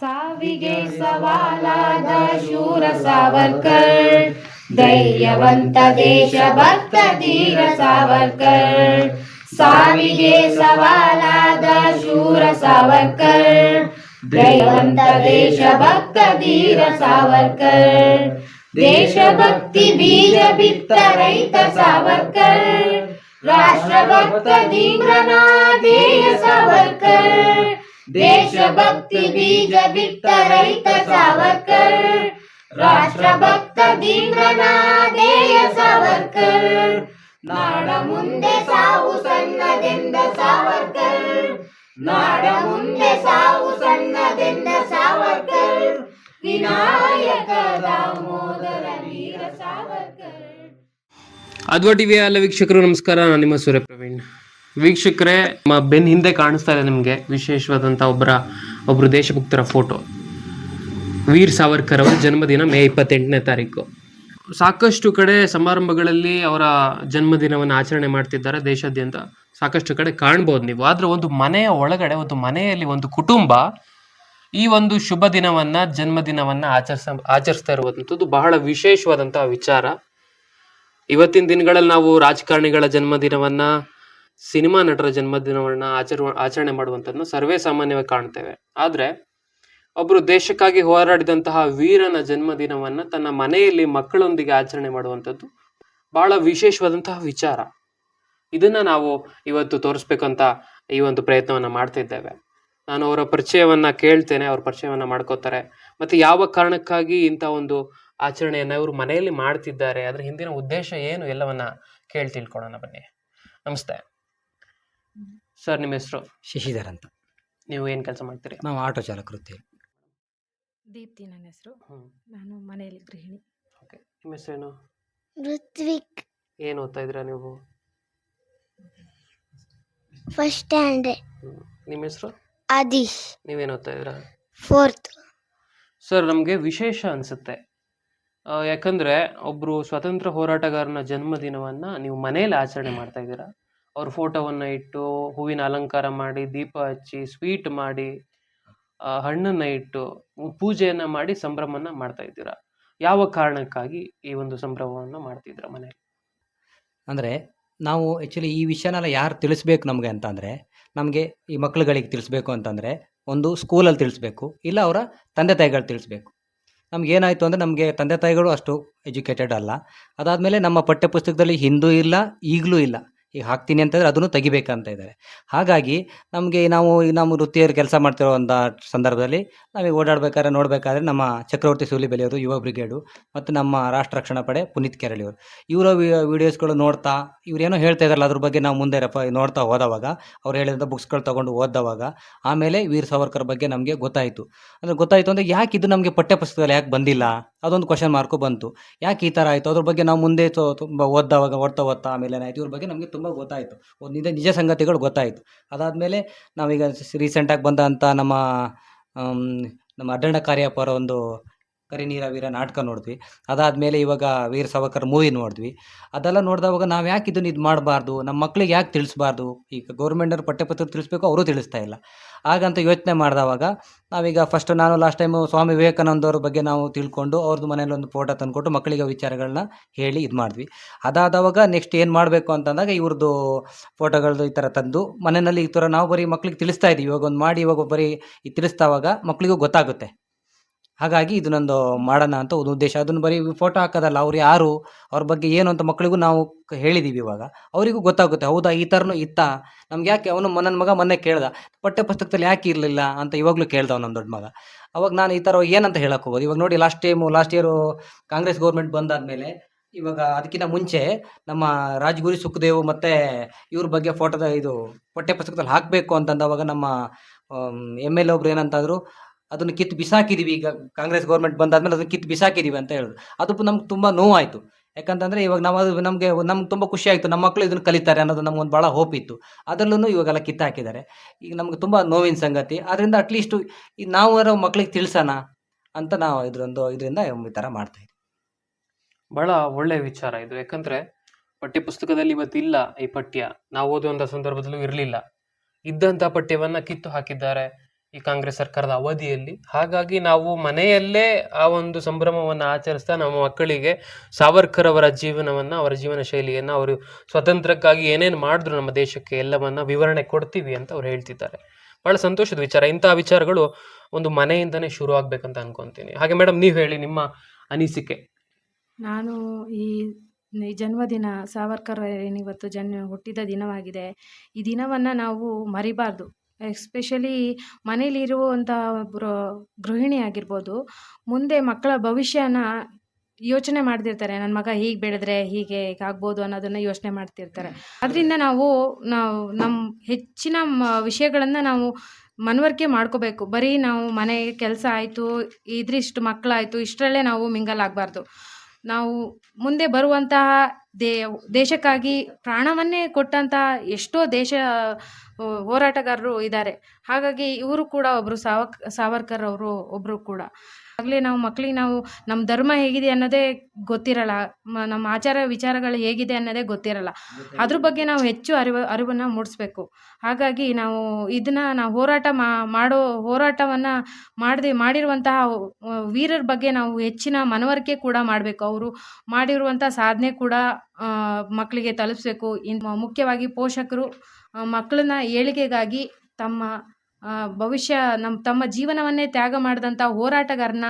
ಸಾವಿಗೆ ಸವಾಲಾದ ಶೂರ ಸಾವರ್ಕರ್. ಧೈರ್ಯವಂತ ದೇಶಭಕ್ತ ಧೀರ ಸಾವರ್ಕರ್. ಸಾವಿಗೆ ಸವಾಲಾದ ಶೂರ ಸಾವರ್ಕರ್. ಧೈರ್ಯವಂತ ದೇಶಭಕ್ತ ಧೀರ ಸಾವರ್ಕರ್. ದೇಶಭಕ್ತಿ ಬೀಜ ಬಿತ್ತ ರೈತ ಸಾವರ್ಕರ್. ರಾಷ್ಟ್ರಭಕ್ತ ಧೀಮ್ರನಾದೇಯ ಸಾವರ್ಕರ್. ದೇಶಭಕ್ತಿ ಬೀಜ ಬಿಟ್ಟ ರೈತ ಸಾವರ್ಕರ್, ರಾಷ್ಟ್ರಭಕ್ತ ಧೀಮ್ರನಾದೇಯ ಸಾವರ್ಕರ್, ನಾಡ ಮುಂದೆ ಸಾವು ಸಣ್ಣದೆಂದ ಸಾವರ್ಕರ್, ನಾಡ ಮುಂದೆ ಸಾವು ಸಣ್ಣದೆಂದ ಸಾವರ್ಕರ್, ವಿನಾಯಕ ದಾಮೋದರ ವೀರ ಸಾವರ್ಕರ್. ಅದ್ವ ಟಿವಿಯ ಎಲ್ಲ ವೀಕ್ಷಕರು ನಮಸ್ಕಾರ, ನಾನು ನಿಮ್ಮ ಸೂರ್ಯ ಪ್ರವೀಣ್. ವೀಕ್ಷಕರೇ, ನಮ್ಮ ಬೆನ್ ಹಿಂದೆ ಕಾಣಿಸ್ತಾ ಇದೆ ನಿಮಗೆ ವಿಶೇಷವಾದಂಥ ಒಬ್ಬರ ಒಬ್ಬರು ದೇಶಭಕ್ತರ ಫೋಟೋ. ವೀರ್ ಸಾವರ್ಕರ್ ಅವರ ಜನ್ಮದಿನ ಮೇ ಇಪ್ಪತ್ತೆಂಟನೇ ತಾರೀಕು. ಸಾಕಷ್ಟು ಕಡೆ ಸಮಾರಂಭಗಳಲ್ಲಿ ಅವರ ಜನ್ಮದಿನವನ್ನು ಆಚರಣೆ ಮಾಡ್ತಿದ್ದಾರೆ ದೇಶಾದ್ಯಂತ. ಸಾಕಷ್ಟು ಕಡೆ ಕಾಣ್ಬೋದು ನೀವು. ಆದ್ರೆ ಒಂದು ಮನೆಯ ಒಳಗಡೆ, ಒಂದು ಮನೆಯಲ್ಲಿ ಒಂದು ಕುಟುಂಬ ಈ ಒಂದು ಶುಭ ದಿನವನ್ನ, ಜನ್ಮದಿನವನ್ನ ಆಚರಿಸ, ಆಚರಿಸ್ತಾ ಇರುವಂಥದ್ದು ಬಹಳ ವಿಶೇಷವಾದಂತಹ ವಿಚಾರ. ಇವತ್ತಿನ ದಿನಗಳಲ್ಲಿ ನಾವು ರಾಜಕಾರಣಿಗಳ ಜನ್ಮದಿನವನ್ನ ಸಿನಿಮಾ ನಟರ ಜನ್ಮದಿನವನ್ನ ಆಚರ, ಆಚರಣೆ ಮಾಡುವಂಥದ್ದನ್ನ ಸರ್ವೇ ಸಾಮಾನ್ಯವಾಗಿ ಕಾಣ್ತೇವೆ. ಆದರೆ ಒಬ್ಬರು ದೇಶಕ್ಕಾಗಿ ಹೋರಾಡಿದಂತಹ ವೀರನ ಜನ್ಮದಿನವನ್ನ ತನ್ನ ಮನೆಯಲ್ಲಿ ಮಕ್ಕಳೊಂದಿಗೆ ಆಚರಣೆ ಮಾಡುವಂಥದ್ದು ಬಹಳ ವಿಶೇಷವಾದಂತಹ ವಿಚಾರ. ಇದನ್ನ ನಾವು ಇವತ್ತು ತೋರಿಸ್ಬೇಕಂತ ಈ ಒಂದು ಪ್ರಯತ್ನವನ್ನ ಮಾಡ್ತಿದ್ದೇವೆ ನಾನು ಅವರ ಪರಿಚಯವನ್ನ ಕೇಳ್ತೇನೆ, ಅವ್ರ ಪರಿಚಯವನ್ನ ಮಾಡ್ಕೋತಾರೆ. ಮತ್ತೆ ಯಾವ ಕಾರಣಕ್ಕಾಗಿ ಇಂಥ ಒಂದು ಆಚರಣೆಯನ್ನ ಇವರು ಮನೆಯಲ್ಲಿ ಮಾಡ್ತಿದ್ದಾರೆ, ಅದ್ರ ಹಿಂದಿನ ಉದ್ದೇಶ ಏನು, ಎಲ್ಲವನ್ನ ಕೇಳಿ ತಿಳ್ಕೊಳ್ಳೋಣ ಬನ್ನಿ. ನಮಸ್ತೆ. ಸರ್ ನಿಮ್ಮ ಹೆಸರು? ಶಶಿಧರ್ ಅಂತ. ನೀವು ಏನು ಕೆಲಸ ಮಾಡ್ತೀರಿ? ನಾವು ಆಟೋ ಚಾಲಕರು ವೃತ್ತಿ ದೀಪ್ತಿ ನನ್ನ ಹೆಸರು. ನಾನು ಮನೆಯಲ್ಲಿ ಗೃಹಿಣಿ. ಓಕೆ. ನಿಮ್ಮ ಹೆಸರೇನು ಋತ್ವಿಕ್. ಏನು ಓದ್ತಾ ಇದ್ದೀರಾ ನೀವು? ಫಸ್ಟ್ ಸ್ಟ್ಯಾಂಡರ್ಡ್ ಹ್ಮ್. ನಿಮ್ಮ ಹೆಸರು? ಆದಿಶ್. ನೀವೇನು ಓದ್ತಾ ಇದ್ದೀರಾ? ಫೋರ್ತ್ ಸರ್ ನಮಗೆ ವಿಶೇಷ ಅನಿಸುತ್ತೆ. ಯಾಕಂದರೆ ಒಬ್ಬರು ಸ್ವತಂತ್ರ ಹೋರಾಟಗಾರನ ಜನ್ಮದಿನವನ್ನು ನೀವು ಮನೆಯಲ್ಲಿ ಆಚರಣೆ ಮಾಡ್ತಾ ಇದ್ದೀರಾ? ಅವ್ರ ಫೋಟೋವನ್ನು ಇಟ್ಟು, ಹೂವಿನ ಅಲಂಕಾರ ಮಾಡಿ, ದೀಪ ಹಚ್ಚಿ, ಸ್ವೀಟ್ ಮಾಡಿ ಹಣ್ಣನ್ನು ಇಟ್ಟು, ಪೂಜೆಯನ್ನು ಮಾಡಿ ಸಂಭ್ರಮನ ಮಾಡ್ತಾ ಇದ್ದೀರಾ? ಯಾವ ಕಾರಣಕ್ಕಾಗಿ ಈ ಒಂದು ಸಂಭ್ರಮವನ್ನು ಮಾಡ್ತಿದ್ದೀರಾ ಮನೆಯಲ್ಲಿ? ಅಂದರೆ ನಾವು ಆ್ಯಕ್ಚುಲಿ ಈ ವಿಷಯನೆಲ್ಲ ಯಾರು ತಿಳಿಸ್ಬೇಕು ನಮಗೆ ಅಂತಂದರೆ, ನಮಗೆ ಈ ಮಕ್ಳುಗಳಿಗೆ ತಿಳಿಸ್ಬೇಕು ಅಂತಂದರೆ, ಒಂದು ಸ್ಕೂಲಲ್ಲಿ ತಿಳಿಸ್ಬೇಕು, ಇಲ್ಲ ಅವರ ತಂದೆ ತಾಯಿಗಳು ತಿಳಿಸ್ಬೇಕು. ನಮ್ಗೆ ಏನಾಯಿತು ಅಂದರೆ ನಮಗೆ ತಂದೆ ತಾಯಿಗಳು ಅಷ್ಟು ಎಜುಕೇಟೆಡ್ ಅಲ್ಲ. ಅದಾದಮೇಲೆ ನಮ್ಮ ಪಠ್ಯಪುಸ್ತಕದಲ್ಲಿ ಹಿಂದೂ ಇಲ್ಲ, ಈಗಲೂ ಇಲ್ಲ. ಈಗ ಹಾಕ್ತೀನಿ ಅಂತಂದರೆ ಅದನ್ನು ತೆಗಿಬೇಕಂತ ಇದ್ದಾರೆ. ಹಾಗಾಗಿ ನಮಗೆ ನಾವು ಈ ನಮ್ಮ ವೃತ್ತಿಯರು ಕೆಲಸ ಮಾಡ್ತಿರೋವಂಥ ಸಂದರ್ಭದಲ್ಲಿ ನಾವೀಗ ಓಡಾಡ್ಬೇಕಾದ್ರೆ ನೋಡಬೇಕಾದ್ರೆ ನಮ್ಮ ಚಕ್ರವರ್ತಿ ಸೂಲಿಬೆಲೆಯವರು ಯುವ ಬ್ರಿಗೇಡು ಮತ್ತು ನಮ್ಮ ರಾಷ್ಟ್ರ ರಕ್ಷಣಾ ಪಡೆ ಪುನೀತ್ ಕೆರಳಿಯವರು ಇವರ ವಿಡಿಯೋಸ್ಗಳು ನೋಡ್ತಾ ಇವರೇನೋ ಹೇಳ್ತಾ ಇದ್ದಾರಲ್ಲ, ಅದ್ರ ಬಗ್ಗೆ ನಾವು ಮುಂದೆ ರೆಫ ನೋಡ್ತಾ ಹೋದವಾಗ, ಅವ್ರು ಹೇಳಿದಂಥ ಬುಕ್ಸ್ಗಳು ತೊಗೊಂಡು ಓದಿದವಾಗ, ಆಮೇಲೆ ವೀರ್ ಸಾವರ್ಕರ್ ಬಗ್ಗೆ ನಮಗೆ ಗೊತ್ತಾಯಿತು. ಅಂದರೆ ಗೊತ್ತಾಯಿತು ಅಂದರೆ ಯಾಕೆ ಇದು ನಮಗೆ ಪಠ್ಯಪುಸ್ತಕದಲ್ಲಿ ಯಾಕೆ ಬಂದಿಲ್ಲ? ಅದೊಂದು ಕ್ವಶನ್ ಮಾರ್ಕು ಬಂತು. ಯಾಕೆ ಈ ಥರ ಆಯಿತು? ಅದ್ರ ಬಗ್ಗೆ ನಾವು ಮುಂದೆ ತುಂಬ ಓದ್ದವಾಗ ಓದ್ತಾ ಓದ್ತಾ ಆಮೇಲೆ ಏನಾಯಿತು? ಇವ್ರ ಬಗ್ಗೆ ನಮಗೆ ತುಂಬ ಗೊತ್ತಾಯಿತು. ಒಂದು ನಿಜ ಸಂಗತಿಗಳು ಗೊತ್ತಾಯಿತು. ಅದಾದಮೇಲೆ ನಾವೀಗ ರೀಸೆಂಟಾಗಿ ಬಂದಂಥ ನಮ್ಮ ನಮ್ಮ ಅಡ್ಡಣ್ಣ ಕಾರ್ಯಪ್ಪ ಅವರ ಒಂದು ಕರಿನೀರ ವೀರ ನಾಟಕ ನೋಡಿದ್ವಿ. ಅದಾದಮೇಲೆ ಇವಾಗ ವೀರ ಸಾವರ್ಕರ್ ಮೂವಿ ನೋಡಿದ್ವಿ. ಅದೆಲ್ಲ ನೋಡಿದವಾಗ ನಾವು ಯಾಕೆ ಇದನ್ನು ಇದು ಮಾಡಬಾರ್ದು? ನಮ್ಮ ಮಕ್ಳಿಗೆ ಯಾಕೆ ತಿಳಿಸ್ಬಾರ್ದು? ಈಗ ಗೌರ್ಮೆಂಟವ್ರು ಪಠ್ಯಪತ್ರ ತಿಳಿಸ್ಬೇಕು, ಅವರು ತಿಳಿಸ್ತಾ ಇಲ್ಲ. ಹಾಗಂತ ಯೋಚನೆ ಮಾಡಿದವಾಗ ನಾವೀಗ ಫಸ್ಟ್ ನಾನು ಲಾಸ್ಟ್ ಟೈಮು ಸ್ವಾಮಿ ವಿವೇಕಾನಂದವ್ರ ಬಗ್ಗೆ ನಾವು ತಿಳ್ಕೊಂಡು ಅವ್ರದ್ದು ಮನೇಲಿ ಒಂದು ಫೋಟೋ ತಂದುಕೊಟ್ಟು ಮಕ್ಕಳಿಗೆ ವಿಚಾರಗಳನ್ನ ಹೇಳಿ ಇದು ಮಾಡಿದ್ವಿ. ಅದಾದವಾಗ ನೆಕ್ಸ್ಟ್ ಏನು ಮಾಡಬೇಕು ಅಂತಂದಾಗ ಇವ್ರದ್ದು ಫೋಟೋಗಳದ್ದು ಈ ಥರ ತಂದು ಮನೆಯಲ್ಲಿ ಈ ಥರ ನಾವು ಬರೀ ಮಕ್ಳಿಗೆ ತಿಳಿಸ್ತಾ ಇದ್ದೀವಿ ಇವಾಗ ಒಂದು ಮಾಡಿ ಇವಾಗ ಬರೀ ತಿಳಿಸ್ತಾವಾಗ ಮಕ್ಕಳಿಗೂ ಗೊತ್ತಾಗುತ್ತೆ. ಹಾಗಾಗಿ ಇದು ನಂದು ಮಾಡೋಣ ಅಂತ ಒಂದು ಉದ್ದೇಶ. ಅದನ್ನು ಬರೀ ಫೋಟೋ ಹಾಕೋದಲ್ಲ, ಅವ್ರು ಯಾರು, ಅವ್ರ ಬಗ್ಗೆ ಏನು ಅಂತ ಮಕ್ಕಳಿಗೂ ನಾವು ಹೇಳಿದ್ದೀವಿ ಇವಾಗ. ಅವರಿಗೂ ಗೊತ್ತಾಗುತ್ತೆ, ಹೌದಾ, ಈ ಥರನೂ ಇತ್ತ? ನಮ್ಗೆ ಯಾಕೆ ಅವನು ನನ್ನ ಮಗ ಮೊನ್ನೆ ಕೇಳ್ದ ಪಠ್ಯ ಪುಸ್ತಕದಲ್ಲಿ ಯಾಕೆ ಇರಲಿಲ್ಲ ಅಂತ ಇವಾಗಲೂ ಕೇಳ್ದ ನಮ್ಮ ದೊಡ್ಡ ಮಗ. ಅವಾಗ ನಾನು ಈ ಥರ ಏನಂತ ಹೇಳಕ್ಕೆ ಹೋಗೋದು? ಇವಾಗ ನೋಡಿ last time last year Congress government ಬಂದಾದಮೇಲೆ, ಇವಾಗ ಅದಕ್ಕಿಂತ ಮುಂಚೆ ನಮ್ಮ ರಾಜಗುರಿ ಸುಖದೇವ್ ಮತ್ತು ಇವ್ರ ಬಗ್ಗೆ ಫೋಟೋದ ಇದು ಪಠ್ಯ ಪುಸ್ತಕದಲ್ಲಿ ಹಾಕಬೇಕು ಅಂತಂದವಾಗ ನಮ್ಮ ಎಂ ಎಲ್ ಒಬ್ರು ಏನಂತಂದ್ರು ಅದನ್ನು ಕಿತ್ತು ಬಿಸಾಕಿದೀವಿ ಈಗ ಕಾಂಗ್ರೆಸ್ ಗೌರ್ಮೆಂಟ್ ಬಂದಾದ್ಮೇಲೆ ಅದನ್ನು ಕಿತ್ತು ಬಿಸಾಕಿದೀವಿ ಅಂತ ಹೇಳಿದ್ರು ಅದು ನಮ್ಗೆ ತುಂಬ ನೋವಾಯಿತು. ಯಾಕಂತಂದ್ರೆ ಇವಾಗ ನಾವು ಅದು ನಮಗೆ ನಮ್ಗೆ ತುಂಬ ಖುಷಿ ಆಯಿತು. ನಮ್ಮ ಮಕ್ಕಳು ಇದನ್ನು ಕಲಿತಾರೆ ಅನ್ನೋದು ನಮ್ಗೊಂದು ಭಾಳ ಹೋಪ್ ಇತ್ತು. ಅದರಲ್ಲೂ ಇವಾಗೆಲ್ಲ ಕಿತ್ತು ಹಾಕಿದ್ದಾರೆ. ಈಗ ನಮ್ಗೆ ತುಂಬ ನೋವಿನ ಸಂಗತಿ. ಅದರಿಂದ ಅಟ್ಲೀಸ್ಟು ಈ ನಾವು ಮಕ್ಕಳಿಗೆ ತಿಳಿಸೋಣ ಅಂತ ನಾವು ಇದರೊಂದು ಇದರಿಂದ ಈ ಥರ ಮಾಡ್ತಾ ಇದ್ದೀವಿ ಬಹಳ ಒಳ್ಳೆ ವಿಚಾರ ಇದು. ಯಾಕಂದ್ರೆ ಪಠ್ಯ ಪುಸ್ತಕದಲ್ಲಿ ಇವತ್ತಿಲ್ಲ ಈ ಪಠ್ಯ. ನಾವು ಓದುವಂಥ ಸಂದರ್ಭದಲ್ಲೂ ಇರಲಿಲ್ಲ. ಇದ್ದಂತ ಪಠ್ಯವನ್ನು ಕಿತ್ತು ಹಾಕಿದ್ದಾರೆ. ಈ ಕಾಂಗ್ರೆಸ್ ಸರ್ಕಾರದ ಅವಧಿಯಲ್ಲಿ. ಹಾಗಾಗಿ ನಾವು ಮನೆಯಲ್ಲೇ ಆ ಒಂದು ಸಂಭ್ರಮವನ್ನು ಆಚರಿಸ್ತಾ ನಮ್ಮ ಮಕ್ಕಳಿಗೆ ಸಾವರ್ಕರ್ ಅವರ ಜೀವನವನ್ನ, ಅವರ ಜೀವನ ಶೈಲಿಯನ್ನು, ಅವರು ಸ್ವತಂತ್ರಕ್ಕಾಗಿ ಏನೇನು ಮಾಡಿದ್ರು ನಮ್ಮ ದೇಶಕ್ಕೆ ಎಲ್ಲವನ್ನ ವಿವರಣೆ ಕೊಡ್ತೀವಿ ಅಂತ ಅವ್ರು ಹೇಳ್ತಿದ್ದಾರೆ. ಬಹಳ ಸಂತೋಷದ ವಿಚಾರ. ಇಂತಹ ವಿಚಾರಗಳು ಒಂದು ಮನೆಯಿಂದನೇ ಶುರು ಆಗ್ಬೇಕಂತ ಅನ್ಕೊಂತೀನಿ. ಹಾಗೆ ಮೇಡಮ್, ನೀವು ಹೇಳಿ ನಿಮ್ಮ ಅನಿಸಿಕೆ. ನಾನು ಈ ಜನ್ಮದಿನ ಸಾವರ್ಕರ್ ಏನಿವತ್ತು ಜನ್ಮ ಹುಟ್ಟಿದ ದಿನವಾಗಿದೆ. ಈ ದಿನವನ್ನು ನಾವು ಮರಿಬಾರ್ದು. ಎಸ್ಪೆಷಲಿ ಮನೇಲಿರುವಂಥ ಒಬ್ಬರು ಗೃಹಿಣಿ ಆಗಿರ್ಬೋದು, ಮುಂದೆ ಮಕ್ಕಳ ಭವಿಷ್ಯನ ಯೋಚನೆ ಮಾಡ್ತಿರ್ತಾರೆ. ನನ್ನ ಮಗ ಹೀಗೆ ಬೆಳೆದ್ರೆ ಹೀಗೆ ಆಗ್ಬೋದು ಅನ್ನೋದನ್ನು ಯೋಚನೆ ಮಾಡ್ತಿರ್ತಾರೆ. ಅದರಿಂದ ನಾವು ನಾವು ನಮ್ಮ ಹೆಚ್ಚಿನ ವಿಷಯಗಳನ್ನು ನಾವು ಮನವರಿಕೆ ಮಾಡ್ಕೋಬೇಕು. ಬರೀ ನಾವು ಮನೆ ಕೆಲಸ ಆಯಿತು, ಇದ್ರಿಷ್ಟು ಮಕ್ಕಳಾಯಿತು ಇಷ್ಟರಲ್ಲೇ ನಾವು ಮಿಂಗಲ್ ಆಗಬಾರ್ದು. ನಾವು ಮುಂದೆ ಬರುವಂತಹ ದೇ ದೇಶಕ್ಕಾಗಿ ಪ್ರಾಣವನ್ನೇ ಕೊಟ್ಟಂತ ಎಷ್ಟೋ ದೇಶ ಹೋರಾಟಗಾರರು ಇದ್ದಾರೆ. ಹಾಗಾಗಿ ಇವರು ಕೂಡ ಒಬ್ಬರು ಸಾವಕ್, ಸಾವರ್ಕರ್ ಅವರು ಒಬ್ಬರು ಕೂಡ. ಆಗಲೇ ನಾವು ಮಕ್ಕಳಿಗೆ ನಾವು ನಮ್ಮ ಧರ್ಮ ಹೇಗಿದೆ ಅನ್ನೋದೇ ಗೊತ್ತಿರಲ್ಲ. ಮ- ನಮ್ಮ ಆಚಾರ ವಿಚಾರಗಳು ಹೇಗಿದೆ ಅನ್ನೋದೇ ಗೊತ್ತಿರಲ್ಲ. ಅದ್ರ ಬಗ್ಗೆ ನಾವು ಹೆಚ್ಚು ಅರಿವು ಅರಿವನ್ನು ಮೂಡಿಸ್ಬೇಕು. ಹಾಗಾಗಿ ನಾವು ಇದನ್ನ ನಾವು ಹೋರಾಟ ಮಾಡೋ ಹೋರಾಟವನ್ನು ಮಾಡದೆ ಮಾಡಿರುವಂತಹ ವೀರರ ಬಗ್ಗೆ ನಾವು ಹೆಚ್ಚಿನ ಮನವರಿಕೆ ಕೂಡ ಮಾಡಬೇಕು. ಅವರು ಮಾಡಿರುವಂಥ ಸಾಧನೆ ಕೂಡ ಮಕ್ಕಳಿಗೆ ತಲುಪಿಸ್ಬೇಕು. ಇನ್ ಮುಖ್ಯವಾಗಿ ಪೋಷಕರು ಮಕ್ಕಳನ್ನ ಏಳಿಗೆಗಾಗಿ ತಮ್ಮ ಭವಿಷ್ಯ ನಮ್ಮ ತಮ್ಮ ಜೀವನವನ್ನೇ ತ್ಯಾಗ ಮಾಡಿದಂಥ ಹೋರಾಟಗಾರನ,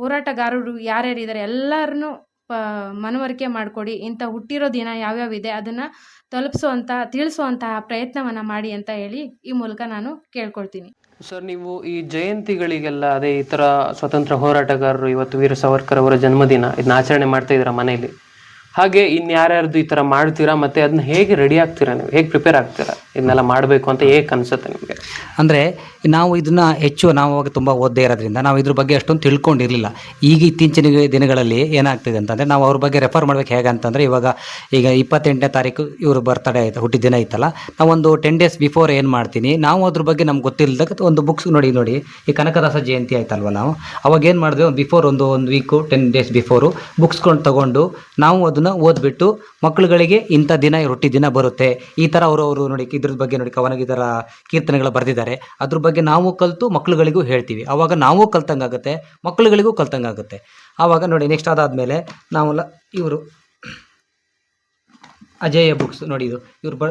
ಹೋರಾಟಗಾರರು ಯಾರ್ಯಾರಿದ್ದಾರೆ ಎಲ್ಲರನ್ನೂ ಪ, ಮನವರಿಕೆ ಮಾಡಿಕೊಡಿ. ಇಂಥ ಹುಟ್ಟಿರೋ ದಿನ ಯಾವ್ಯಾವಿದೆ ಅದನ್ನು ತಲುಪಿಸುವಂಥ ತಿಳಿಸುವಂತಹ ಪ್ರಯತ್ನವನ್ನು ಮಾಡಿ ಅಂತ ಹೇಳಿ ಈ ಮೂಲಕ ನಾನು ಕೇಳ್ಕೊಳ್ತೀನಿ. ಸರ್, ನೀವು ಈ ಜಯಂತಿಗಳಿಗೆಲ್ಲ ಅದೇ ಈ ಥರ ಸ್ವತಂತ್ರ ಹೋರಾಟಗಾರರು ಇವತ್ತು ವೀರ ಸಾವರ್ಕರ್ ಅವರ ಜನ್ಮದಿನ ಇದನ್ನ ಆಚರಣೆ ಮಾಡ್ತಾ ಇದ್ದೀರಾ ಮನೆಯಲ್ಲಿ? ಹಾಗೆ ಇನ್ಯಾರ್ಯಾರ್ದು ಈ ಥರ ಮಾಡ್ತೀರಾ ಮತ್ತೆ ಅದನ್ನ ಹೇಗೆ ರೆಡಿ ಆಗ್ತೀರಾ ನೀವು? ಹೇಗೆ ಪ್ರಿಪೇರ್ ಆಗ್ತೀರಾ? ಇದನ್ನೆಲ್ಲ ಮಾಡಬೇಕು ಅಂತ ಹೇಗೆ ಅನಿಸುತ್ತೆ ನಿಮಗೆ? ಅಂದರೆ ನಾವು ಇದನ್ನು ಹೆಚ್ಚು, ನಾವು ಅವಾಗ ತುಂಬ ಓದ್ದೇ ಇರೋದ್ರಿಂದ ನಾವು ಇದ್ರ ಬಗ್ಗೆ ಅಷ್ಟೊಂದು ತಿಳ್ಕೊಂಡಿರಲಿಲ್ಲ. ಈಗ ಇತ್ತೀಚಿನ ದಿನಗಳಲ್ಲಿ ಏನಾಗ್ತಿದೆ ಅಂತಂದರೆ ನಾವು ಅವ್ರ ಬಗ್ಗೆ ರೆಫರ್ ಮಾಡ್ಬೇಕು ಹೇಗೆ ಅಂತಂದರೆ ಇವಾಗ ಈಗ ಇಪ್ಪತ್ತೆಂಟನೇ ತಾರೀಕು ಇವರು ಬರ್ತಡೇ ಆಯ್ತು, ಹುಟ್ಟಿದ ದಿನ ಇತ್ತಲ್ಲ ನಾವೊಂದು ಟೆನ್ ಡೇಸ್ ಬಿಫೋರ್ ಏನು ಮಾಡ್ತೀನಿ, ನಾವು ಅದ್ರ ಬಗ್ಗೆ ನಮ್ಗೆ ಗೊತ್ತಿಲ್ಲದಾಗ ಒಂದು ಬುಕ್ಸ್ ನೋಡಿ ನೋಡಿ, ಈ ಕನಕದಾಸ ಜಯಂತಿ ಆಯ್ತಲ್ವ ನಾವು, ಅವಾಗ ಏನು ಮಾಡಿದ್ವಿ, ಒಂದು ಬಿಫೋರ್ ಒಂದು ಒಂದು ವೀಕು ಟೆನ್ ಡೇಸ್ ಬಿಫೋರು ಬುಕ್ಸ್ಕೊಂಡು ತಗೊಂಡು ನಾವು ಅದನ್ನು ಓದ್ಬಿಟ್ಟು ಮಕ್ಕಳುಗಳಿಗೆ ಇಂಥ ದಿನ ಹುಟ್ಟಿದ ದಿನ ಬರುತ್ತೆ, ಈ ಥರ ಅವರು ಅವರು ನೋಡಿ, ಇದ್ರ ಬಗ್ಗೆ ನೋಡಿ ಕವನಗೀತರ ಇದರ ಕೀರ್ತನೆಗಳು ಬರೆದಿದ್ದಾರೆ. ಅದ್ರ ಬಗ್ಗೆ ನಾವು ಕಲಿತು ಮಕ್ಕಳುಗಳಿಗೂ ಹೇಳ್ತೀವಿ. ಆವಾಗ ನಾವು ಕಲ್ತಂಗಾಗುತ್ತೆ ಮಕ್ಕಳುಗಳಿಗೂ ಕಲ್ತಂಗಾಗುತ್ತೆ ಆವಾಗ ನೋಡಿ ನೆಕ್ಸ್ಟ್ ಅದಾದಮೇಲೆ ನಾವು ಲ, ಇವರು ಅಜೇಯ ಬುಕ್ಸ್ ನೋಡಿ ಇದು. ಇವ್ರು ಬ,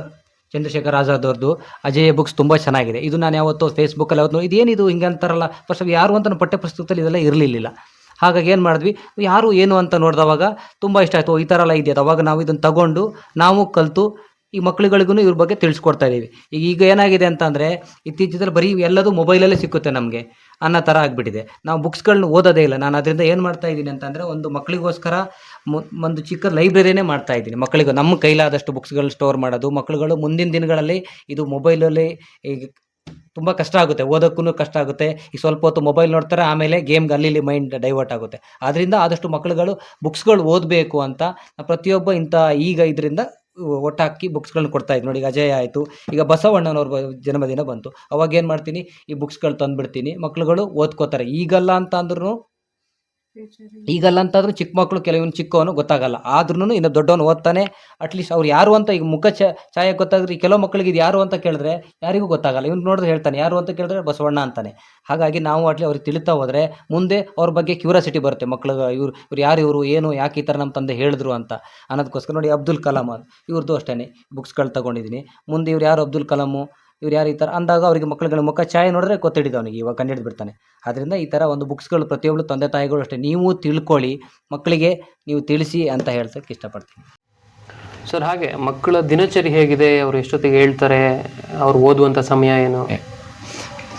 ಚಂದ್ರಶೇಖರ್ ಆಜಾದವ್ರದ್ದು ಅಜೇಯ ಬುಕ್ಸ್ ತುಂಬ ಚೆನ್ನಾಗಿದೆ. ಇದು ನಾನು ಯಾವತ್ತೋ ಫೇಸ್ಬುಕ್ಕಲ್ಲಿ ಯಾವತ್ತು ಇದೇನಿದು ಹಿಂಗೆ ಅಂತಾರಲ್ಲ? ಫಸ್ಟ್ ಯಾರು ಅಂತ ಪಠ್ಯ ಪುಸ್ತಕದಲ್ಲಿ ಇದೆಲ್ಲ ಇರಲಿಲ್ಲ ಹಾಗಾಗಿ ಏನು ಮಾಡಿದ್ವಿ, ಯಾರು ಏನು ಅಂತ ನೋಡಿದವಾಗ ತುಂಬ ಇಷ್ಟ ಆಯಿತು ಈ ಥರ ಎಲ್ಲ ಇದೆಯಾ ಅವಾಗ ನಾವು ಇದನ್ನು ತಗೊಂಡು, ನಾವು ಕಲಿತು ಈ ಮಕ್ಳುಗಳಿಗೂ ಇವ್ರ ಬಗ್ಗೆ ತಿಳಿಸ್ಕೊಡ್ತಾ ಇದ್ದೀವಿ ಈಗ ಈಗ ಏನಾಗಿದೆ ಅಂತಂದರೆ ಇತ್ತೀಚಿನಲ್ಲಿ ಬರೀ ಎಲ್ಲದೂ ಮೊಬೈಲಲ್ಲೇ ಸಿಕ್ಕುತ್ತೆ ನಮಗೆ. ಅನ್ನೋ ಥರ ಆಗಿಬಿಟ್ಟಿದೆ. ನಾವು ಬುಕ್ಸ್ಗಳನ್ನ ಓದೋದೇ ಇಲ್ಲ. ನಾನು ಅದರಿಂದ ಏನು ಮಾಡ್ತಾ ಇದ್ದೀನಿ ಅಂತಂದರೆ ಒಂದು ಮಕ್ಕಳಿಗೋಸ್ಕರ ಒಂದು ಚಿಕ್ಕ ಲೈಬ್ರರಿನೇ ಮಾಡ್ತಾ ಇದ್ದೀನಿ ಮಕ್ಕಳಿಗೂ. ನಮ್ಮ ಕೈಲಾದಷ್ಟು ಬುಕ್ಸ್ಗಳು ಸ್ಟೋರ್ ಮಾಡೋದು, ಮಕ್ಕಳುಗಳು ಮುಂದಿನ ದಿನಗಳಲ್ಲಿ ಇದು ಮೊಬೈಲಲ್ಲಿ ಈಗ ತುಂಬ ಕಷ್ಟ ಆಗುತ್ತೆ. ಓದೋಕ್ಕೂ ಕಷ್ಟ ಆಗುತ್ತೆ. ಈ ಸ್ವಲ್ಪ ಹೊತ್ತು ಮೊಬೈಲ್ ನೋಡ್ತಾರೆ, ಆಮೇಲೆ ಗೇಮ್ಗೆ ಅಲ್ಲಿ ಮೈಂಡ್ ಡೈವರ್ಟ್ ಆಗುತ್ತೆ. ಆದ್ದರಿಂದ ಆದಷ್ಟು ಮಕ್ಕಳುಗಳು ಬುಕ್ಸ್ಗಳು ಓದಬೇಕು ಅಂತ ಪ್ರತಿಯೊಬ್ಬ ಇಂಥ ಈಗ ಇದರಿಂದ ಒಟ್ಟಾಕಿ ಬುಕ್ಸ್ಗಳನ್ನ ಕೊಡ್ತಾ ನೋಡಿ, ಈಗ ಅಜಯ ಆಯಿತು. ಈಗ ಬಸವಣ್ಣನವ್ರ ಜನ್ಮದಿನ ಬಂತು. ಅವಾಗ ಏನು ಮಾಡ್ತೀನಿ? ಈ ಬುಕ್ಸ್ಗಳು ತಂದುಬಿಡ್ತೀನಿ. ಮಕ್ಕಳುಗಳು ಓದ್ಕೋತಾರೆ. ಈಗಲ್ಲ ಅಂತ ಅಂದ್ರೂ ಈಗಲ್ಲ ಅಂತಾದ್ರೂ ಚಿಕ್ಕ ಮಕ್ಕಳು ಕೆಲವೊಂದು ಚಿಕ್ಕವನು ಗೊತ್ತಾಗಲ್ಲ. ಆದ್ರೂ ಇನ್ನು ದೊಡ್ಡವನು ಓದ್ತಾನೆ. ಅಟ್ಲೀಸ್ಟ್ ಅವ್ರು ಯಾರು ಅಂತ ಈಗ ಮುಖ ಚ ಛಾಯೆ ಗೊತ್ತಾಗ್ರಿ ಕೆಲವು ಮಕ್ಕಳಿಗೆ ಇದು ಯಾರು ಅಂತ ಕೇಳಿದ್ರೆ ಯಾರಿಗೂ ಗೊತ್ತಾಗಲ್ಲ. ಇವ್ನು ನೋಡಿದ್ರೆ ಹೇಳ್ತಾನೆ, ಯಾರು ಅಂತ ಕೇಳಿದ್ರೆ ಬಸವಣ್ಣ ಅಂತಾನೆ. ಹಾಗಾಗಿ ನಾವು ಅಟ್ಲಿ ಅವ್ರಿಗೆ ತಿಳಿತಾ ಹೋದರೆ ಮುಂದೆ ಅವ್ರ ಬಗ್ಗೆ ಕ್ಯೂರಿಯಾಸಿಟಿ ಬರುತ್ತೆ. ಮಕ್ಕಳು ಇವ್ರು ಇವ್ರು ಯಾರು, ಇವರು ಏನು, ಯಾಕೆ ಈ ಥರ ನಮ್ಮ ತಂದೆ ಹೇಳಿದ್ರು ಅಂತ. ಅನ್ನೋದಕ್ಕೋಸ್ಕರ ನೋಡಿ ಅಬ್ದುಲ್ ಕಲಾಂ ಇವ್ರದ್ದು ಅಷ್ಟೇ ಬುಕ್ಸ್ಗಳು ತಗೊಂಡಿದ್ದೀನಿ. ಮುಂದೆ ಇವ್ರು ಯಾರು ಅಬ್ದುಲ್ ಕಲಾಮು? ಇವ್ರು ಯಾರು ಈ ಥರ ಅಂದಾಗ ಅವರಿಗೆ ಮಕ್ಕಳುಗಳ ಮುಖ ಛಾಯೆ ನೋಡಿದ್ರೆ ಗೊತ್ತಿಡಿದ ಅವನಿಗೆ ಇವಾಗ ಕಂಡು ಬಿಡ್ತಾನೆ. ಅದರಿಂದ ಈ ಥರ ಒಂದು ಬುಕ್ಸ್ಗಳು ಪ್ರತಿಯೊಬ್ಬರು ತಂದೆ ತಾಯಿಗಳು ಅಷ್ಟೇ ನೀವು ತಿಳ್ಕೊಳ್ಳಿ ಮಕ್ಕಳಿಗೆ ನೀವು ತಿಳಿಸಿ ಅಂತ ಹೇಳ್ಸೋಕ್ಕೆ ಇಷ್ಟಪಡ್ತೀನಿ. ಸರ್ ಹಾಗೆ ಮಕ್ಕಳ ದಿನಚರಿ ಹೇಗಿದೆ? ಅವ್ರು ಎಷ್ಟೊತ್ತಿಗೆ ಹೇಳ್ತಾರೆ? ಅವ್ರು ಓದುವಂತ ಸಮಯ ಏನು?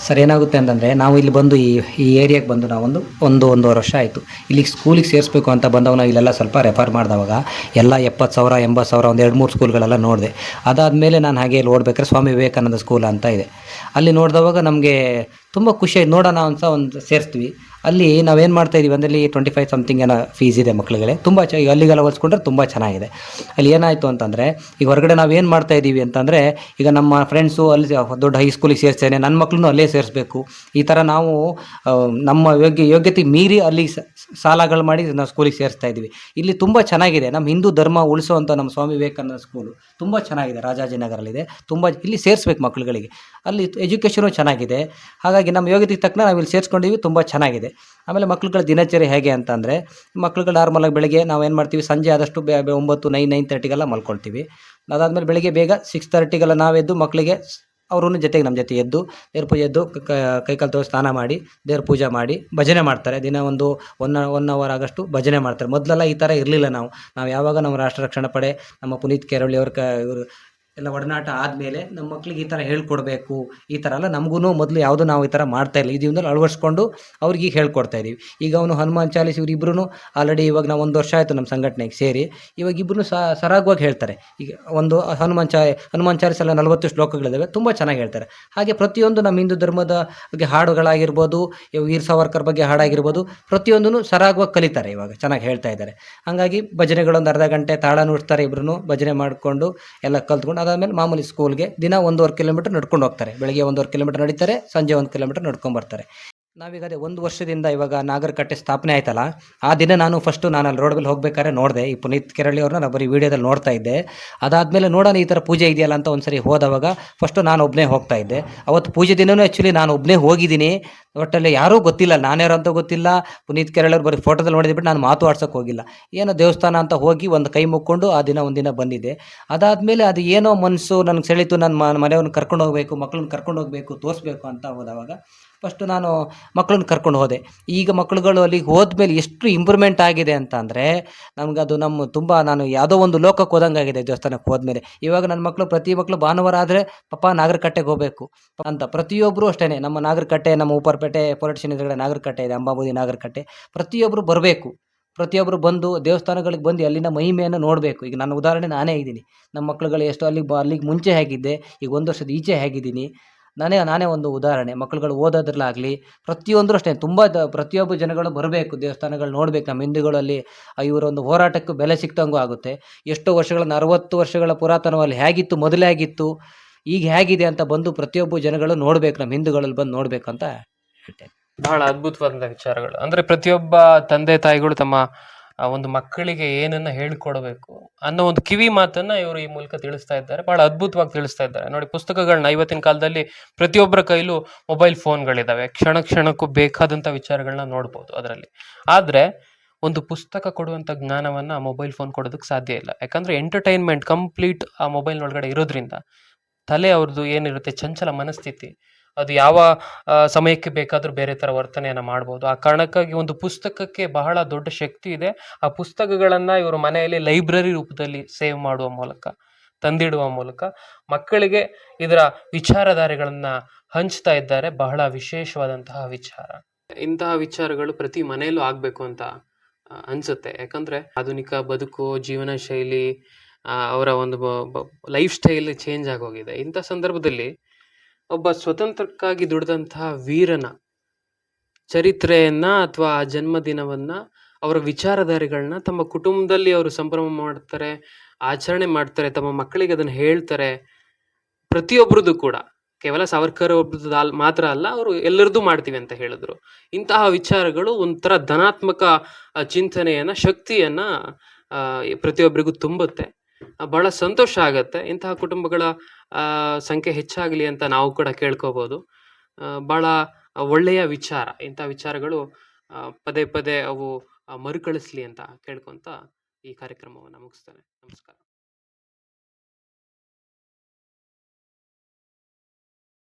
ಸರ್ ಏನಾಗುತ್ತೆ ಅಂತಂದರೆ ನಾವು ಇಲ್ಲಿ ಬಂದು ಈ ಈ ಏರಿಯಾಗೆ ಬಂದು ನಾವೊಂದು ಒಂದು ಒಂದೂವರೆ ವರ್ಷ ಆಯಿತು. ಇಲ್ಲಿಗೆ ಸ್ಕೂಲಿಗೆ ಸೇರಿಸ್ಬೇಕು ಅಂತ ಬಂದವಾಗ ನಾವು ಇಲ್ಲೆಲ್ಲ ಸ್ವಲ್ಪ ರೆಫರ್ ಮಾಡಿದವಾಗ ಎಲ್ಲ ಎಪ್ಪತ್ತು ಸಾವಿರ, ಎಂಬತ್ತು ಸಾವಿರ, ಒಂದು ಎರಡು ಮೂರು ಸ್ಕೂಲ್ಗಳೆಲ್ಲ ನೋಡಿದೆ. ಅದಾದಮೇಲೆ ನಾನು ಹಾಗೆ ಇಲ್ಲಿ ಸ್ವಾಮಿ ವಿವೇಕಾನಂದ ಸ್ಕೂಲ್ ಅಂತ ಇದೆ. ಅಲ್ಲಿ ನೋಡಿದವಾಗ ನಮಗೆ ತುಂಬ ಖುಷಿ ಆಯ್ತು. ನೋಡೋಣ ಅಂತ ಒಂದು ಸೇರಿಸ್ತೀವಿ ಅಲ್ಲಿ ನಾವೇನು ಮಾಡ್ತಾ ಇದ್ದೀವಿ ಅಂದರೆ ಅಲ್ಲಿ ಟ್ವೆಂಟಿ ಫೈವ್ ಸಮಥಿಂಗ್ ಏನೋ ಫೀಸ್ ಇದೆ ಮಕ್ಕಳಿಗೆ ತುಂಬ ಚ ಅಲ್ಲಿಗೆ ಅಲ್ಲಿಗೆಲ್ಲ ಹೋಲಿಸ್ಕೊಂಡ್ರೆ ತುಂಬ ಚೆನ್ನಾಗಿದೆ. ಅಲ್ಲಿ ಏನಾಯಿತು ಅಂತಂದರೆ, ಈಗ ಹೊರಗಡೆ ನಾವೇನು ಮಾಡ್ತಾ ಇದ್ದೀವಿ ಅಂತಂದರೆ, ಈಗ ನಮ್ಮ ಫ್ರೆಂಡ್ಸು ಅಲ್ಲಿ ದೊಡ್ಡ ಹೈಸ್ಕೂಲಿಗೆ ಸೇರಿಸ್ತೇನೆ ನನ್ನ ಮಕ್ಕಳನ್ನು ಅಲ್ಲೇ ಸೇರಿಸ್ಬೇಕು. ಈ ಥರ ನಾವು ನಮ್ಮ ಯೋಗ್ಯ ಯೋಗ್ಯತೆ ಮೀರಿ ಅಲ್ಲಿ ಸಾಲಗಳು ಮಾಡಿ ನಾವು ಸ್ಕೂಲಿಗೆ ಸೇರಿಸ್ತಾ ಇದ್ದೀವಿ ಇಲ್ಲಿ ತುಂಬ ಚೆನ್ನಾಗಿದೆ. ನಮ್ಮ ಹಿಂದೂ ಧರ್ಮ ಉಳಿಸುವಂಥ ನಮ್ಮ ಸ್ವಾಮಿ ವಿವೇಕಾನಂದ ಸ್ಕೂಲು ತುಂಬ ಚೆನ್ನಾಗಿದೆ. ರಾಜಾಜಿನಗರಲ್ಲಿದೆ ತುಂಬ ಇಲ್ಲಿ ಸೇರಿಸ್ಬೇಕು ಮಕ್ಕಳುಗಳಿಗೆ ಅಲ್ಲಿ ಎಜುಕೇಷನು ಚೆನ್ನಾಗಿದೆ. ಹಾಗಾಗಿ ನಮ್ಮ ಯೋಗ್ಯತೆಗೆ ತಕ್ಕನ ನಾವು ಇಲ್ಲಿ ಸೇರಿಸ್ಕೊಂಡಿವಿ ತುಂಬ ಚೆನ್ನಾಗಿದೆ. ಆಮೇಲೆ ಮಕ್ಳುಗಳ ದಿನಚರಿ ಹೇಗೆ ಅಂತಂದರೆ ಮಕ್ಳುಗಳು ನಾರ್ಮಲಾಗಿ ಬೆಳಗ್ಗೆ ನಾವು ಏನು ಮಾಡ್ತೀವಿ? ಸಂಜೆ ಆದಷ್ಟು ಬೇ- ಒಂಬತ್ತು ನೈನ್ ನೈನ್ ತರ್ಟಿಗೆಲ್ಲ ಮಲ್ಕೊಳ್ತೀವಿ. ಅದಾದಮೇಲೆ ಬೆಳಿಗ್ಗೆ ಬೇಗ ಸಿಕ್ಸ್ ತರ್ಟಿಗೆಲ್ಲ ನಾವೆದ್ದು ಮಕ್ಕಳಿಗೆ ಅವ್ರೂ ಜೊತೆಗೆ ನಮ್ಮ ಜೊತೆ ಎದ್ದು, ದೇವ್ರ ಪೂಜೆ ಎದ್ದು ಕೈಕಾಲು ತೋರಿಸಿ ಸ್ನಾನ ಮಾಡಿ, ದೇವ್ರ ಪೂಜೆ ಮಾಡಿ, ಭಜನೆ ಮಾಡ್ತಾರೆ. ದಿನ ಒಂದು ಒನ್ ಒನ್ ಅವರ್ ಆಗಷ್ಟು ಭಜನೆ ಮಾಡ್ತಾರೆ. ಮೊದಲೆಲ್ಲ ಈ ಥರ ಇರಲಿಲ್ಲ ನಾವು. ನಾವು ಯಾವಾಗ ನಮ್ಮ ರಾಷ್ಟ್ರ ರಕ್ಷಣಾ ಪಡೆ, ನಮ್ಮ ಪುನೀತ್ ಕೆರಳಿ ಅವ್ರ ಕ ಇವರು ಎಲ್ಲ ಒಡನಾಟ ಆದಮೇಲೆ ನಮ್ಮ ಮಕ್ಳಿಗೆ ಈ ಥರ ಹೇಳ್ಕೊಡ್ಬೇಕು. ಈ ಥರ ಎಲ್ಲ ನಮಗೂ ಮೊದಲು ಯಾವುದು ನಾವು ಈ ಥರ ಮಾಡ್ತಾ ಇಲ್ಲ ಈ ಜೀವನದಲ್ಲಿ ಅಳವಡಿಸ್ಕೊಂಡು ಅವ್ರಿಗೆ ಈಗ ಹೇಳ್ಕೊಡ್ತಾ ಇದೀವಿ. ಈಗ ಅವನು ಹನುಮಾನ್ ಚಾಲೀಸ್ ಇವರಿಬ್ಬರು ಆಲ್ರೆಡಿ ಇವಾಗ ನಾವು ಒಂದು ವರ್ಷ ಆಯಿತು ನಮ್ಮ ಸಂಘಟನೆಗೆ ಸೇರಿ. ಇವಾಗ ಇಬ್ಬರು ಸರಾಗವಾಗಿ ಹೇಳ್ತಾರೆ. ಈಗ ಒಂದು ಹನುಮಾನ್ ಚಾ ಹನುಮಾನ್ ಚಾಲೀಸ್ ಎಲ್ಲ ನಲವತ್ತು ಶ್ಲೋಕಗಳಿದ್ದಾವೆ ತುಂಬ ಚೆನ್ನಾಗಿ ಹೇಳ್ತಾರೆ. ಹಾಗೆ ಪ್ರತಿಯೊಂದು ನಮ್ಮ ಹಿಂದೂ ಧರ್ಮದ ಬಗ್ಗೆ ಹಾಡುಗಳಾಗಿರ್ಬೋದು ವೀರ್ ಸಾವರ್ಕರ್ ಬಗ್ಗೆ ಹಾಡಾಗಿರ್ಬೋದು ಪ್ರತಿಯೊಂದೂ ಸರಾಗವಾಗಿ ಕಲಿತಾರೆ ಇವಾಗ, ಚೆನ್ನಾಗಿ ಹೇಳ್ತಾ ಇದ್ದಾರೆ. ಹಾಗಾಗಿ ಭಜನೆಗಳೊಂದು ಅರ್ಧ ಗಂಟೆ ತಾಳ ನುಡಿಸ್ತಾರೆ ಇಬ್ರು ಭಜನೆ ಮಾಡಿಕೊಂಡು ಎಲ್ಲ ಕಲ್ತ್ಕೊಂಡು ಅದಾದಮೇಲೆ ಮಾಮೂಲಿ ಸ್ಕೂಲ್ಗೆ ದಿನ ಒಂದೂವರೆ ಕಿಲೋಮೀಟರ್ ನಡ್ಕೊಂಡು ಹೋಗ್ತಾರೆ. ಬೆಳಗ್ಗೆ ಒಂದೂವರೆ ಕಿಲೋಮೀಟರ್ ನಡೀತಾರೆ, ಸಂಜೆ ಒಂದು ಕಿಲೋಮೀಟರ್ ನಡ್ಕೊಂಡು ಬರ್ತಾರೆ. ನಾವೀಗ ಅದೇ ಒಂದು ವರ್ಷದಿಂದ ಇವಾಗ ನಾಗರಕಟ್ಟೆ ಸ್ಥಾಪನೆ ಆಯ್ತಲ್ಲ, ಆ ದಿನ ನಾನು ಫಸ್ಟು ನಾನು ಅಲ್ಲಿ ರೋಡ್ ಮೇಲೆ ಹೋಗ್ಬೇಕಾದ್ರೆ ನೋಡಿದೆ. ಈ ಪುನೀತ್ ಕೆರಳಿ ಅವ್ರನ್ನ ನಾನು ಬರೀ ವೀಡಿಯೋದಲ್ಲಿ ನೋಡ್ತಾ ಇದ್ದೆ. ಅದಾದಮೇಲೆ ನೋಡೋಣ ಈ ಥರ ಪೂಜೆ ಇದೆಯಲ್ಲ ಅಂತ ಒಂದು ಸರಿ ಹೋದವಾಗ ಫಸ್ಟು ನಾನು ಒಬ್ಬನೇ ಹೋಗ್ತಾ ಇದ್ದೆ. ಅವತ್ತು ಪೂಜೆ ದಿನವೂ ಆ್ಯಕ್ಚುಲಿ ನಾನು ಒಬ್ಬನೇ ಹೋಗಿದ್ದೀನಿ. ಒಟ್ಟಲ್ಲಿ ಯಾರೂ ಗೊತ್ತಿಲ್ಲ ನಾನ್ಯಾರು ಅಂತ ಗೊತ್ತಿಲ್ಲ. ಪುನೀತ್ ಕೆರಳಿ ಅವ್ರು ಬರೀ ಫೋಟೋದಲ್ಲಿ ನೋಡಿದ್ಬಿಟ್ಟು ಬಿಟ್ಟು ನಾನು ಮಾತು ಆಡ್ಸೋಕೆ ಹೋಗಿಲ್ಲ. ಏನೋ ದೇವಸ್ಥಾನ ಅಂತ ಹೋಗಿ ಒಂದು ಕೈ ಮುಕ್ಕೊಂಡು ಆ ದಿನ ಒಂದಿನ ಬಂದಿದ್ದೆ. ಅದಾದಮೇಲೆ ಅದು ಏನೋ ಮನಸ್ಸು ನನಗೆ ಸೆಳೀತು ನನ್ನ ಮನೆಯವ್ರನ್ನ ಕರ್ಕೊಂಡು ಹೋಗಬೇಕು ಮಕ್ಕಳನ್ನ ಕರ್ಕೊಂಡು ಹೋಗಬೇಕು, ತೋರಿಸ್ಬೇಕು ಅಂತ ಹೋದವಾಗ ಫಸ್ಟು ನಾನು ಮಕ್ಕಳನ್ನ ಕರ್ಕೊಂಡು ಹೋದೆ. ಈಗ ಮಕ್ಕಳುಗಳು ಅಲ್ಲಿಗೆ ಹೋದ್ಮೇಲೆ ಎಷ್ಟು ಇಂಪ್ರೂವ್ಮೆಂಟ್ ಆಗಿದೆ ಅಂತ ಅಂದರೆ ನಮ್ಗೆ ಅದು ನಮ್ಮ ತುಂಬ ನಾನು ಯಾವುದೋ ಒಂದು ಲೋಕಕ್ಕೆ ಹೋದಂಗೆ ಆಗಿದೆ ದೇವಸ್ಥಾನಕ್ಕೆ ಹೋದ್ಮೇಲೆ. ಇವಾಗ ನನ್ನ ಮಕ್ಕಳು ಪ್ರತಿ ಮಕ್ಕಳು ಭಾನುವಾರ ಆದರೆ ಪಪ್ಪ ನಾಗರಕಟ್ಟೆಗೆ ಹೋಗಬೇಕು. ಅಂತ ಪ್ರತಿಯೊಬ್ಬರು ಅಷ್ಟೇ ನಮ್ಮ ನಾಗರಕಟ್ಟೆ, ನಮ್ಮ ಉಪರ್ಪೇಟೆ ಸ್ಟೇಷನ್ ಎದುರುಗಡೆ ನಾಗರಕಟ್ಟೆ ಇದೆ, ಅಂಬಾಬೂದಿ ನಾಗರಕಟ್ಟೆ. ಪ್ರತಿಯೊಬ್ಬರು ಬರಬೇಕು. ಪ್ರತಿಯೊಬ್ಬರು ಬಂದು ದೇವಸ್ಥಾನಗಳಿಗೆ ಬಂದು ಅಲ್ಲಿನ ಮಹಿಮೆಯನ್ನು ನೋಡಬೇಕು. ಈಗ ನನ್ನ ಉದಾಹರಣೆ ನಾನೇ ಇದ್ದೀನಿ. ನಮ್ಮ ಮಕ್ಕಳುಗಳು ಎಷ್ಟು ಅಲ್ಲಿಗೆ ಬ, ಅಲ್ಲಿಗೆ ಮುಂಚೆ ಹೇಗಿದ್ದೆ, ಈಗ ಒಂದು ವರ್ಷದ ಈಚೆ ಹೇಗಿದ್ದೀನಿ. ನಾನೇ ನಾನೇ ಒಂದು ಉದಾಹರಣೆ. ಮಕ್ಕಳುಗಳು ಓದೋದ್ರಲ್ಲಾಗಲಿ ಪ್ರತಿಯೊಂದರೂ ಅಷ್ಟೇ, ತುಂಬ ದ, ಪ್ರತಿಯೊಬ್ಬ ಜನಗಳು ಬರಬೇಕು. ದೇವಸ್ಥಾನಗಳು ನೋಡಬೇಕು. ನಮ್ಮ ಹಿಂದೂಗಳಲ್ಲಿ ಇವರ ಒಂದು ಹೋರಾಟಕ್ಕೂ ಬೆಲೆ ಸಿಕ್ತಂಗೂ ಆಗುತ್ತೆ. ಎಷ್ಟೋ ವರ್ಷಗಳ ಅರವತ್ತು ವರ್ಷಗಳ ಪುರಾತನವಲ್ಲಿ ಹೇಗಿತ್ತು, ಮೊದಲೇ ಆಗಿತ್ತು ಈಗ ಹೇಗಿದೆ ಅಂತ ಬಂದು ಪ್ರತಿಯೊಬ್ಬ ಜನಗಳು ನೋಡಬೇಕು. ನಮ್ಮ ಹಿಂದೂಗಳಲ್ಲಿ ಬಂದು ನೋಡಬೇಕು ಅಂತ ಹೇಳ್ತೇನೆ. ಬಹಳ ಅದ್ಭುತವಾದಂಥ ವಿಚಾರಗಳು. ಅಂದ್ರೆ ಪ್ರತಿಯೊಬ್ಬ ತಂದೆ ತಾಯಿಗಳು ತಮ್ಮ ಆ, ಒಂದು ಮಕ್ಕಳಿಗೆ ಏನನ್ನ ಹೇಳ್ಕೊಡ್ಬೇಕು ಅನ್ನೋ ಒಂದು ಕಿವಿ ಮಾತನ್ನ ಇವರು ಈ ಮೂಲಕ ತಿಳಿಸ್ತಾ ಇದ್ದಾರೆ. ಬಹಳ ಅದ್ಭುತವಾಗಿ ತಿಳಿಸ್ತಾ ಇದ್ದಾರೆ. ನೋಡಿ ಪುಸ್ತಕಗಳನ್ನ ಇವತ್ತಿನ ಕಾಲದಲ್ಲಿ ಪ್ರತಿಯೊಬ್ಬರ ಕೈಲೂ ಮೊಬೈಲ್ ಫೋನ್ಗಳಿದಾವೆ. ಕ್ಷಣ ಕ್ಷಣಕ್ಕೂ ಬೇಕಾದಂಥ ವಿಚಾರಗಳನ್ನ ನೋಡ್ಬೋದು ಅದರಲ್ಲಿ. ಆದ್ರೆ ಒಂದು ಪುಸ್ತಕ ಕೊಡುವಂಥ ಜ್ಞಾನವನ್ನ ಮೊಬೈಲ್ ಫೋನ್ ಕೊಡೋದಕ್ಕೆ ಸಾಧ್ಯ ಇಲ್ಲ. ಯಾಕಂದ್ರೆ ಎಂಟರ್ಟೈನ್ಮೆಂಟ್ ಕಂಪ್ಲೀಟ್ ಆ ಮೊಬೈಲ್ ಒಳಗಡೆ ಇರೋದ್ರಿಂದ ತಲೆ ಅವ್ರದ್ದು ಏನಿರುತ್ತೆ? ಚಂಚಲ ಮನಸ್ಥಿತಿ. ಅದು ಯಾವ ಸಮಯಕ್ಕೆ ಬೇಕಾದರೂ ಬೇರೆ ಥರ ವರ್ತನೆಯನ್ನು ಮಾಡ್ಬೋದು. ಆ ಕಾರಣಕ್ಕಾಗಿ ಒಂದು ಪುಸ್ತಕಕ್ಕೆ ಬಹಳ ದೊಡ್ಡ ಶಕ್ತಿ ಇದೆ. ಆ ಪುಸ್ತಕಗಳನ್ನು ಇವರು ಮನೆಯಲ್ಲಿ ಲೈಬ್ರರಿ ರೂಪದಲ್ಲಿ ಸೇವ್ ಮಾಡುವ ಮೂಲಕ, ತಂದಿಡುವ ಮೂಲಕ ಮಕ್ಕಳಿಗೆ ಇದರ ವಿಚಾರಧಾರೆಗಳನ್ನು ಹಂಚ್ತಾ ಇದ್ದಾರೆ. ಬಹಳ ವಿಶೇಷವಾದಂತಹ ವಿಚಾರ. ಇಂತಹ ವಿಚಾರಗಳು ಪ್ರತಿ ಮನೆಯಲ್ಲೂ ಆಗಬೇಕು ಅಂತ ಅನ್ಸುತ್ತೆ. ಯಾಕಂದ್ರೆ ಆಧುನಿಕ ಬದುಕು, ಜೀವನ ಶೈಲಿ ಅವರ ಒಂದು ಲೈಫ್ ಸ್ಟೈಲ್ ಚೇಂಜ್ ಆಗೋಗಿದೆ. ಇಂಥ ಸಂದರ್ಭದಲ್ಲಿ ಒಬ್ಬ ಸ್ವತಂತ್ರಕ್ಕಾಗಿ ದುಡಿದಂತಹ ವೀರನ ಚರಿತ್ರೆಯನ್ನ ಅಥವಾ ಆ ಜನ್ಮದಿನವನ್ನ, ಅವರ ವಿಚಾರಧಾರಿಗಳನ್ನ ತಮ್ಮ ಕುಟುಂಬದಲ್ಲಿ ಅವರು ಸಂಭ್ರಮ ಮಾಡ್ತಾರೆ, ಆಚರಣೆ ಮಾಡ್ತಾರೆ, ತಮ್ಮ ಮಕ್ಕಳಿಗೆ ಅದನ್ನ ಹೇಳ್ತಾರೆ. ಪ್ರತಿಯೊಬ್ಬರದ್ದು ಕೂಡ, ಕೇವಲ ಸಾವರ್ಕರ್ ಒಬ್ರದ್ದು ಅಲ್- ಮಾತ್ರ ಅಲ್ಲ, ಅವರು ಎಲ್ಲರದ್ದು ಮಾಡ್ತೀವಿ ಅಂತ ಹೇಳಿದ್ರು. ಇಂತಹ ವಿಚಾರಗಳು ಒಂಥರ ಧನಾತ್ಮಕ ಚಿಂತನೆಯನ್ನ, ಶಕ್ತಿಯನ್ನ ಪ್ರತಿಯೊಬ್ಬರಿಗೂ ತುಂಬುತ್ತೆ. ಬಹಳ ಸಂತೋಷ ಆಗತ್ತೆ. ಇಂತಹ ಕುಟುಂಬಗಳ ಸಂಖ್ಯೆ ಹೆಚ್ಚಾಗಲಿ ಅಂತ ನಾವು ಕೂಡ ಕೇಳ್ಕೋಬಹುದು ಬಹಳ ಒಳ್ಳೆಯ ವಿಚಾರ. ಇಂಥ ವಿಚಾರಗಳು ಪದೇ ಪದೇ ಅವು ಮರುಕಳಿಸ್ಲಿ ಅಂತ ಕೇಳ್ಕೊಂತ ಈ ಕಾರ್ಯಕ್ರಮವನ್ನು ಮುಗಿಸ್ತೇನೆ. ನಮಸ್ಕಾರ.